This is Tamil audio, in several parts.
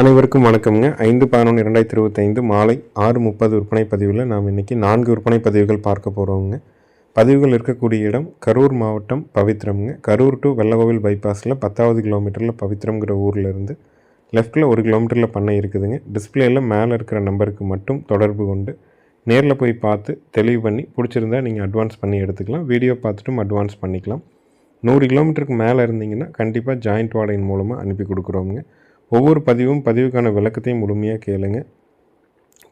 அனைவருக்கும் வணக்கம்ங்க. ஐந்து பதினொன்று இரண்டாயிரத்தி இருபத்தைந்து மாலை ஆறு முப்பது விற்பனை பதிவில் நாம் இன்றைக்கி நான்கு விற்பனை பதிவுகள் பார்க்க போகிறோங்க பதிவுகள் இருக்கக்கூடிய இடம் கரூர் மாவட்டம் பவித்ரம்ங்க. கரூர் டு வெள்ளகோவில் பைபாஸில் பத்தாவது கிலோமீட்டரில் பவித்ரம்ங்கிற ஊரில் இருந்து லெஃப்ட்டில் ஒரு கிலோமீட்டரில் பண்ணை இருக்குதுங்க. டிஸ்பிளேயில் மேலே இருக்கிற நம்பருக்கு மட்டும் தொடர்பு கொண்டு நேரில் போய் பார்த்து தெளிவு பண்ணி பிடிச்சிருந்தா நீங்கள் அட்வான்ஸ் பண்ணி எடுத்துக்கலாம். வீடியோ பார்த்துட்டும் அட்வான்ஸ் பண்ணிக்கலாம். நூறு கிலோமீட்டருக்கு மேலே இருந்தீங்கன்னா கண்டிப்பாக ஜாயிண்ட் வாடகையின் மூலமாக அனுப்பி கொடுக்குறோங்க ஒவ்வொரு பதிவும் பதிவுக்கான விளக்கத்தையும் முழுமையாக கேளுங்க.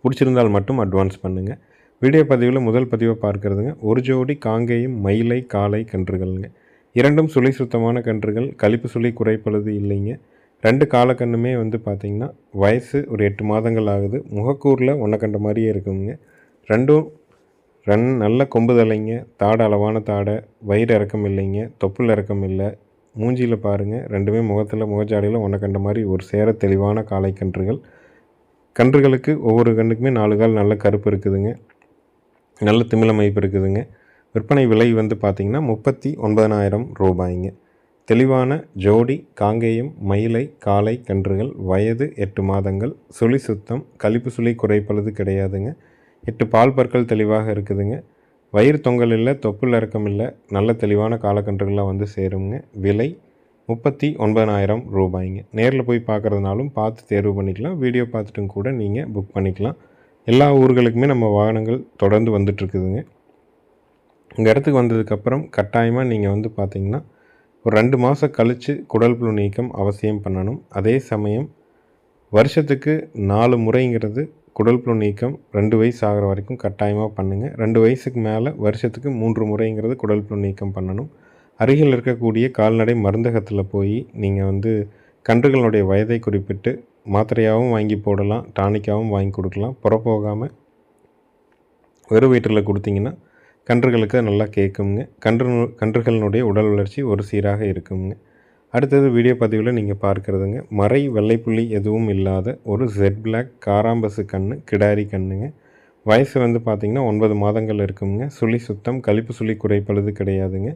பிடிச்சிருந்தால் மட்டும் அட்வான்ஸ் பண்ணுங்கள் வீடியோ பதிவில் முதல் பதிவை பார்க்குறதுங்க. ஒரு ஜோடி காங்கேயும் மயிலை காலை கன்றுகள்ங்க. இரண்டும் சுழி சுத்தமான கன்றுகள். கழிப்பு சுழி குறைப்பழுது இல்லைங்க. ரெண்டு காலக்கண்ணுமே வந்து பார்த்திங்கன்னா வயசு ஒரு எட்டு மாதங்கள் ஆகுது. முகக்கூரில் ஒன்றை கண்ட மாதிரியே இருக்குங்க. ரெண்டும் ரன் நல்ல கொம்பு தலைங்க. தாடை அளவான தாடை. வயிறு இறக்கம் இல்லைங்க. தொப்புள் இறக்கம் இல்லை. மூஞ்சியில் பாருங்கள் ரெண்டுமே முகத்தில் முகஜாடியில் ஒன்றை கண்ட மாதிரி ஒரு சேர தெளிவான காளை கன்றுகள். கன்றுகளுக்கு ஒவ்வொரு கன்றுக்குமே நாலு கால் நல்ல கருப்பு இருக்குதுங்க. நல்ல திமிழமைப்பு இருக்குதுங்க. விற்பனை விலை வந்து பார்த்திங்கன்னா முப்பத்தி ஒன்பதனாயிரம் ரூபாய்ங்க. தெளிவான ஜோடி காங்கேயம் மயிலை காளை கன்றுகள் வயது எட்டு மாதங்கள் சுழி சுத்தம் கழிப்பு சுழி குறைப்பளது கிடையாதுங்க. எட்டு பால் பற்கள் தெளிவாக இருக்குதுங்க. வயிறு தொங்கல் இல்லை தொப்புள் இறக்கம் இல்லை நல்ல தெளிவான காலக்கன்றுகளாக வந்து சேருங்க விலை முப்பத்தி ஒன்பதாயிரம் ரூபாய்ங்க. நேரில் போய் பார்க்குறதுனாலும் பார்த்து தேர்வு பண்ணிக்கலாம். வீடியோ பார்த்துட்டும் கூட நீங்கள் புக் பண்ணிக்கலாம். எல்லா ஊர்களுக்குமே நம்ம வாகனங்கள் தொடர்ந்து வந்துட்டுருக்குதுங்க இந்த இடத்துக்கு வந்ததுக்கப்புறம் கட்டாயமாக நீங்கள் வந்து பார்த்திங்கன்னா ஒரு ரெண்டு மாதம் கழித்து குடல் புழு நீக்கம் அவசியம் பண்ணணும். அதே சமயம் வருஷத்துக்கு நாலு முறைங்கிறது குடல் புழு நீக்கம் ரெண்டு வயசு ஆகிற வரைக்கும் கட்டாயமாக பண்ணுங்கள் ரெண்டு வயசுக்கு மேலே வருஷத்துக்கு மூன்று முறைங்கிறது குடல் புழு நீக்கம் பண்ணணும். அருகில் இருக்கக்கூடிய கால்நடை மருந்தகத்தில் போய் நீங்கள் வந்து கன்றுகளுடைய வயதை குறிப்பிட்டு மாத்திரையாகவும் வாங்கி போடலாம் டானிக்காகவும் வாங்கி கொடுக்கலாம். புறப்போகாமல் வெறும் வயிற்றில் கொடுத்தீங்கன்னா கன்றுகளுக்கு நல்லா கேட்குங்க கன்று கன்றுகளினுடைய உடல் வளர்ச்சி ஒரு சீராக இருக்குங்க. அடுத்தது வீடியோ பதிவில் நீங்கள் பார்க்குறதுங்க. மறை வெள்ளைப்புள்ளி எதுவும் இல்லாத ஒரு ஜெட் பிளாக் காராம்பசு கன்று கிடாரி கண்ணுங்க. வயசு வந்து பார்த்திங்கன்னா ஒன்பது மாதங்கள் இருக்குங்க. சுழி சுத்தம் கழிப்பு சுழி குறைப்பழுது கிடையாதுங்க.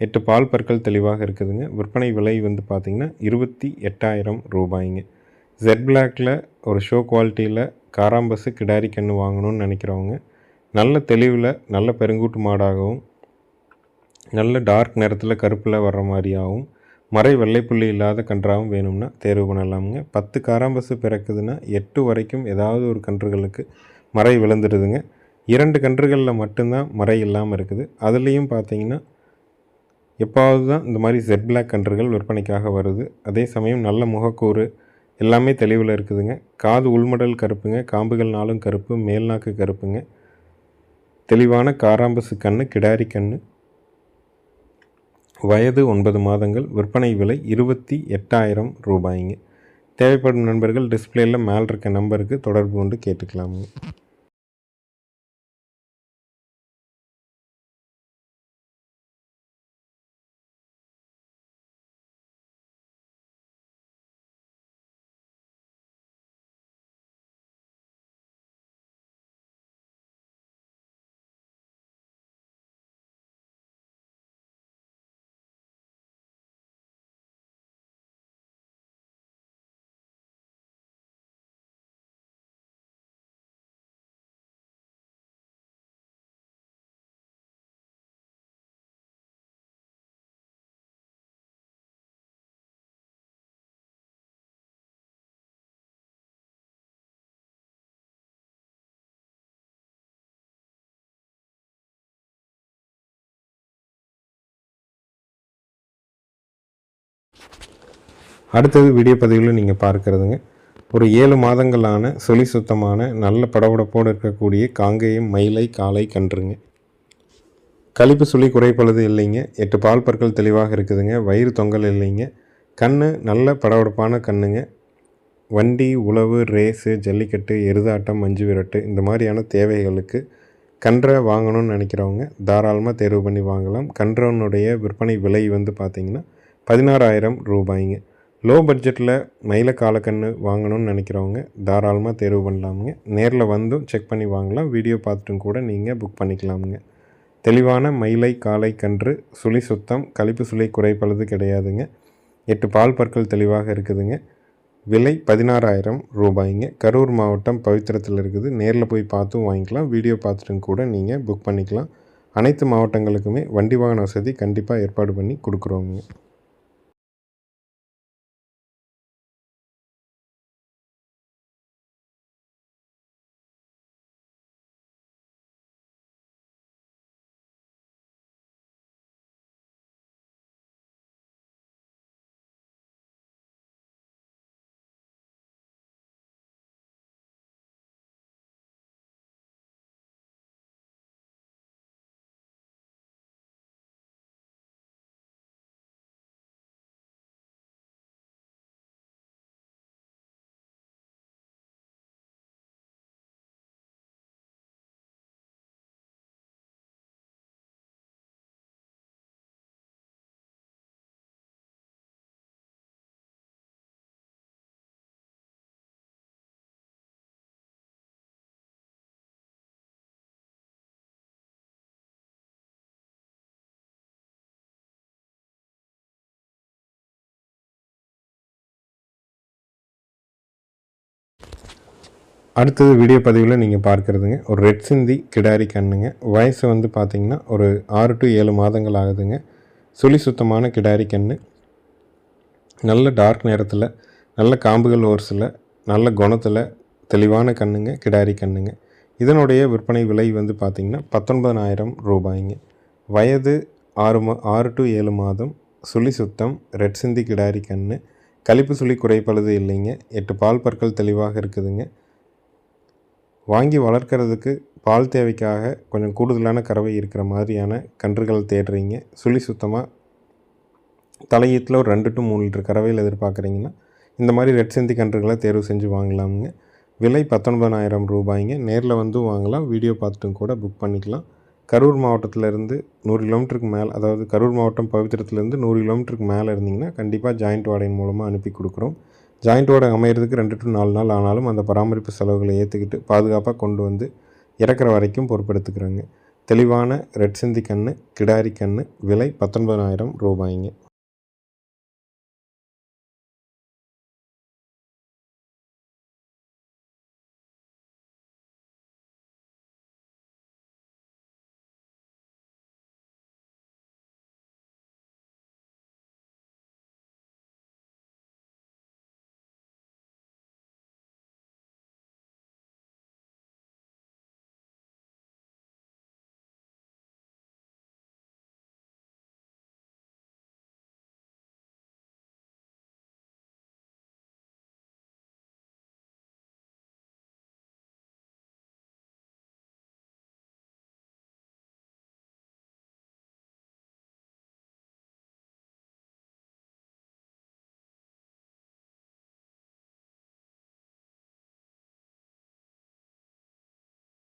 எட்டு பால் பற்கள் தெளிவாக இருக்குதுங்க. விற்பனை விலை வந்து பார்த்திங்கன்னா இருபத்தி எட்டாயிரம் ரூபாய்ங்க. ஜெட் பிளாக்கில் ஒரு ஷோ குவாலிட்டியில் காராம்பஸு கிடாரி கன்று வாங்கணும்னு நினைக்கிறவங்க நல்ல தெளிவில் நல்ல பெருங்கூட்டு மாடாகவும் நல்ல டார்க் நிறத்தில் கருப்பில் வர்ற மாதிரியாகவும் மறை வெள்ளைப்புள்ளி இல்லாத கன்றாகவும் வேணும்னா தேர்வு பண்ணலாமுங்க. பத்து காராம்பசு பிறக்குதுன்னா எட்டு வரைக்கும் ஏதாவது ஒரு கன்றுகளுக்கு மறை விழுந்துடுதுங்க. இரண்டு கன்றுகளில் மட்டும்தான் மறை இல்லாமல் இருக்குது. அதுலேயும் பார்த்தீங்கன்னா எப்பாவது தான் இந்த மாதிரி ஜெட் பிளாக் கன்றுகள் விற்பனைக்காக வருது. அதே சமயம் நல்ல முகக்கூறு எல்லாமே தெளிவில் இருக்குதுங்க. காது உள்மடல் கருப்புங்க காம்புகள் நாளும் கருப்பு மேல்நாக்கு கருப்புங்க. தெளிவான காராம்பசு கன்று கிடாரி கன்று வயது ஒன்பது மாதங்கள் விற்பனை விலை இருபத்தி எட்டாயிரம் ரூபாய்ங்க. தேவைப்படும் நண்பர்கள் டிஸ்பிளேயில் மேல் இருக்க நம்பருக்கு தொடர்பு கொண்டு கேட்டுக்கலாமுங்க. அடுத்தது வீடியோ பதிவில் நீங்கள் பார்க்குறதுங்க. ஒரு ஏழு மாதங்களான சொலி சுத்தமான நல்ல படபடப்போடு இருக்கக்கூடிய காங்கேயம் மயிலை காலை கன்றுங்க. கழிப்பு சுழி குறைப்பழுது இல்லைங்க. எட்டு பால் பற்கள் தெளிவாக இருக்குதுங்க. வயிறு தொங்கல் இல்லைங்க. கண் நல்ல படபடப்பான கண்ணுங்க. வண்டி உழவு ரேஸு ஜல்லிக்கட்டு எருதாட்டம் மஞ்சு விரட்டு இந்த மாதிரியான தேவைகளுக்கு கன்றை வாங்கணும்னு நினைக்கிறவங்க தாராளமாக தேர்வு பண்ணி வாங்கலாம். கன்றனுடைய விற்பனை விலை வந்து பார்த்திங்கன்னா பதினாறாயிரம் ரூபாய்ங்க. லோ பட்ஜெட்டில் மயில காலக்கன்று வாங்கணும்னு நினைக்கிறவங்க தாராளமாக தேர்வு பண்ணலாமுங்க. நேரில் வந்தும் செக் பண்ணி வாங்கலாம். வீடியோ பார்த்துட்டும் கூட நீங்கள் புக் பண்ணிக்கலாமுங்க. தெளிவான மயிலை காலை கன்று சுழி சுத்தம் கழிப்பு சுழி குறைப்பளது கிடையாதுங்க. எட்டு பால் பற்கள் தெளிவாக இருக்குதுங்க. விலை பதினாறாயிரம் ரூபாய்ங்க. கரூர் மாவட்டம் பவித்திரத்தில் இருக்குது. நேரில் போய் பார்த்தும் வாங்கிக்கலாம். வீடியோ பார்த்துட்டும் கூட நீங்கள் புக் பண்ணிக்கலாம். அனைத்து மாவட்டங்களுக்குமே வண்டி வாகன வசதி கண்டிப்பாக ஏற்பாடு பண்ணி கொடுக்குறோங்க அடுத்தது வீடியோ பதிவில் நீங்கள் பார்க்குறதுங்க. ஒரு ரெட் சிந்தி கிடாரி கண்ணுங்க. வயசு வந்து பார்த்திங்கன்னா ஒரு ஆறு டு ஏழு மாதங்கள் ஆகுதுங்க. சுழி சுத்தமான கிடாரி கண்ணு. நல்ல டார்க் நேரத்தில் நல்ல காம்புகள் ஓர்ஸில் நல்ல குணத்தில் தெளிவான கண்ணுங்க கிடாரி கண்ணுங்க. இதனுடைய விற்பனை விலை வந்து பார்த்திங்கன்னா பத்தொன்பதனாயிரம் ரூபாய்ங்க. வயது ஆறு மா ஆறு டு ஏழு மாதம். சுழி சுத்தம் ரெட் சிந்தி கிடாரி கண்ணு. கழிப்பு சுழி குறைப்பழுது இல்லைங்க. எட்டு பால் பற்கள் தெளிவாக இருக்குதுங்க. வாங்கி வளர்க்குறதுக்கு பால் தேவைக்காக கொஞ்சம் கூடுதலான கறவை இருக்கிற மாதிரியான கன்றுகள் தேடுறீங்க. சுழி சுத்தமாக தலையீத்தில் ஒரு ரெண்டு டு மூணு லிட்டர் கறவையில் எதிர்பார்க்குறீங்கன்னா இந்த மாதிரி ரெட் செந்தி கன்றுகளை தேர்வு செஞ்சு வாங்கலாமுங்க. விலை பத்தொன்பதாயிரம் ரூபாய்ங்க. நேரில் வந்து வாங்கலாம். வீடியோ பார்த்துட்டும் கூட புக் பண்ணிக்கலாம். கரூர் மாவட்டத்திலேருந்து நூறு கிலோமீட்டருக்கு மேலே அதாவது கரூர் மாவட்டம் பவித்திரத்துலேருந்து நூறு கிலோமீட்டருக்கு மேலே இருந்தீங்கன்னா கண்டிப்பாக ஜாயிண்ட் வாடகை மூலமாக அனுப்பி கொடுக்குறோம். ஜாயிண்ட் வாடகை அமையிறதுக்கு ரெண்டு டு நாலு நாள் ஆனாலும் அந்த பராமரிப்பு செலவுகளை ஏற்றுக்கிட்டு பாதுகாப்பாக கொண்டு வந்து இறக்குற வரைக்கும் பொறுப்பெடுத்துக்கிறாங்க. தெளிவான ரெட் சிந்தி கன்று கிடாரி கன்று விலை பத்தொன்பதாயிரம் ரூபாய்ங்க.